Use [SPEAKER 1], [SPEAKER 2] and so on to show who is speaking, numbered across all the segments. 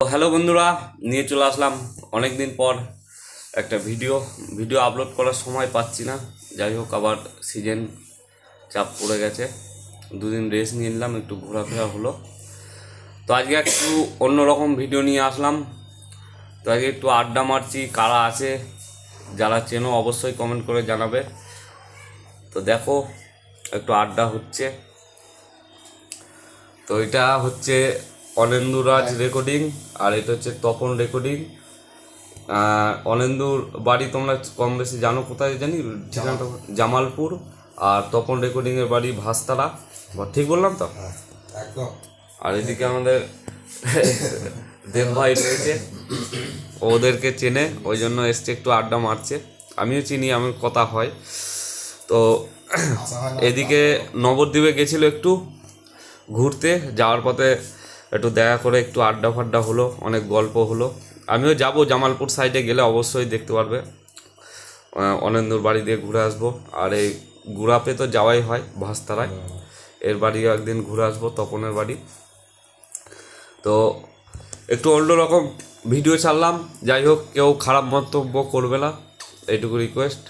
[SPEAKER 1] Hello বন্ধুরা, নিয়ে চলে আসলাম অনেক দিন পর একটা ভিডিও ভিডিও আপলোড করার সময় পাচ্ছি না। যাই হোক, আবার সিজন চাপ পড়ে গেছে। দুদিন রেস্ট নিয়ে নিলাম, একটু ঘোরাফেরা হলো। তো আজকে একটু অন্যরকম ভিডিও নিয়ে আসলাম। তো আজকে একটু আড্ডা মারছি, কারা আছে, যারা চেনো অবশ্যই কমেন্ট করে জানাবে। তো দেখো, একটু আড্ডা হচ্ছে। তো এটা হচ্ছে অনেন্দুরাজ রেকর্ডিং আর এটা হচ্ছে তপন রেকর্ডিং অনেন্দুর বাড়ি তোমরা কম বেশি জানো কোথায় জানি? ঠিকানাটা জামালপুর। আর তপন রেকর্ডিংয়ের বাড়ি ভাস্তারা বা- ঠিক বললাম তো? আর এদিকে আমাদের দেব ভাই রয়েছে। ওদেরকে চেনে ওই জন্য এসছে একটু আড্ডা মারছে। আমিও চিনি আমি কথা হয়। তো
[SPEAKER 2] হয় না।
[SPEAKER 1] এদিকে নবদ্বীপে গেছিল একটু ঘুরতে যাওয়ার পথে একটু দেখা করে একটু আড্ডা ফাড্ডা হলো, অনেক গল্প হলো। আমিও যাব জামালপুর সাইডে গেলে অবশ্যই দেখতে পারবে। অনেন্দুর বাড়ি দিয়ে ঘুরে আসব। আর এই গুড়াপে তো যাওয়াই হয় ভাস্তারায়। এর বাড়িও একদিন ঘুরে আসব, তপনের বাড়ি। তো একটু অন্যরকম ভিডিও ছাড়লাম। যাই হোক, কেউ খারাপ মন্তব্য করবে না। এইটুকু রিকোয়েস্ট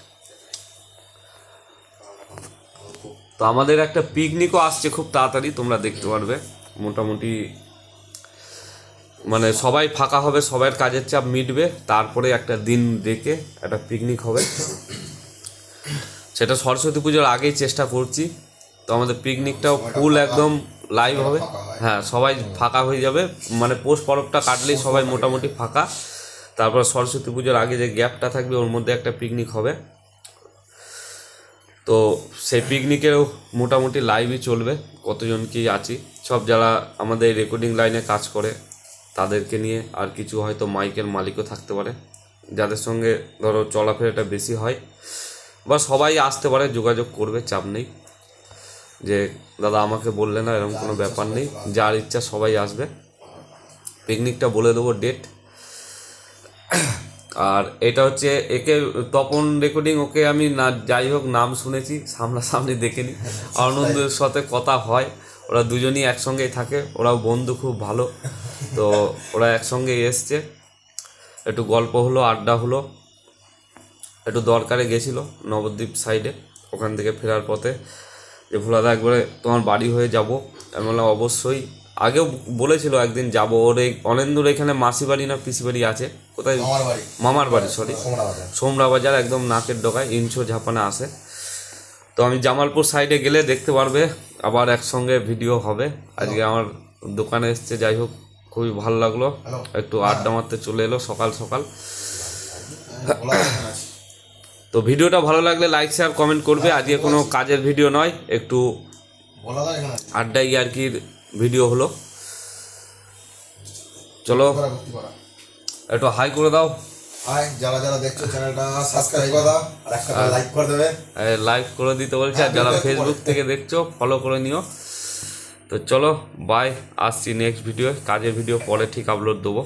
[SPEAKER 1] তো আমাদের একটা পিকনিকও আসছে খুব তাড়াতাড়ি, তোমরা দেখতে পারবে। মোটামুটি মানে সবাই ফাঁকা হবে সবার কাজের চাপ মিটবে তারপরে একটা দিন রেখে একটা পিকনিক হবে। সেটা সরস্বতী পুজোর আগেই চেষ্টা করছি। তো আমাদের পিকনিকটাও ফুল একদম লাইভ হবে। হ্যাঁ। সবাই ফাঁকা হয়ে যাবে। মানে পৌষ পরবটা কাটলেই সবাই মোটামুটি ফাঁকা। তারপর সরস্বতী পুজোর আগে যে গ্যাপটা থাকবে ওর মধ্যে একটা পিকনিক হবে। তো সেই পিকনিকেও মোটামুটি লাইভই চলবে। কতজন কি আছি? সব যারা আমাদের রেকর্ডিং লাইনে কাজ করে তাদেরকে নিয়ে আর কিছু হয়তো মাইকের মালিকও থাকতে পারে যাদের সঙ্গে ধরো চলাফেরাটা বেশি হয় বা সবাই আসতে পারে যোগাযোগ করবে চাপ নেই। যে দাদা আমাকে বললে না এরকম কোনো ব্যাপার নেই যার ইচ্ছা সবাই আসবে। পিকনিকটা বলে দেবো ডেট। আর এটা হচ্ছে একে তপন রেকর্ডিং ওকে আমি না যাই হোক নাম শুনেছি সামনাসামনি দেখিনি। আনন্দের সাথে কথা হয় ওরা দুজনই একসঙ্গেই থাকে ওরাও বন্ধু খুব ভালো। তো ওরা একসঙ্গে এসছে। একটু গল্প হলো আড্ডা হলো। একটু দরকারে গেছিল নবদ্বীপ সাইডে ওখান থেকে ফেরার পথে। যে ভোলাদা একবারে তোমার বাড়ি হয়ে যাব। আমি বললাম অবশ্যই। আগেও বলেছিল একদিন যাব। ওর এই অনেন্দুর এখানে মাসি বাড়ি না পিসি বাড়ি আছে? কোথায়? মামার বাড়ি। সরি
[SPEAKER 2] সোমরা বাজার
[SPEAKER 1] একদম নাকের ডোকায় ইনশো ঝাপানা আসে তো আমি জামালপুর সাইডে গেলে দেখতে পারবে আবার একসঙ্গে ভিডিও হবে। আজকে আমার দোকানে এসছে যাই হোক। খুবই ভালো লাগল। একটু আড্ডা মারতে চলে এলো সকাল সকাল। তো ভিডিওটা ভালো লাগলে লাইক শেয়ার কমেন্ট করবে। আজকে কোনো কাজের ভিডিও নয় একটু। আড্ডা ইয়ার্কির ভিডিও হলো। চলো একটু হাই করে দাও।
[SPEAKER 2] যারা যারা দেখছ চ্যানেলটা সাবস্ক্রাইব করে দাও। আর একটা লাইক করে দেবে।
[SPEAKER 1] লাইক করে দিতে বলছে। আর যারা ফেসবুক থেকে দেখছ ফলো করে নিও। তো চলো বাই আসছি নেক্সট ভিডিও কাজের ভিডিও পরে ঠিক আপলোড দেবো।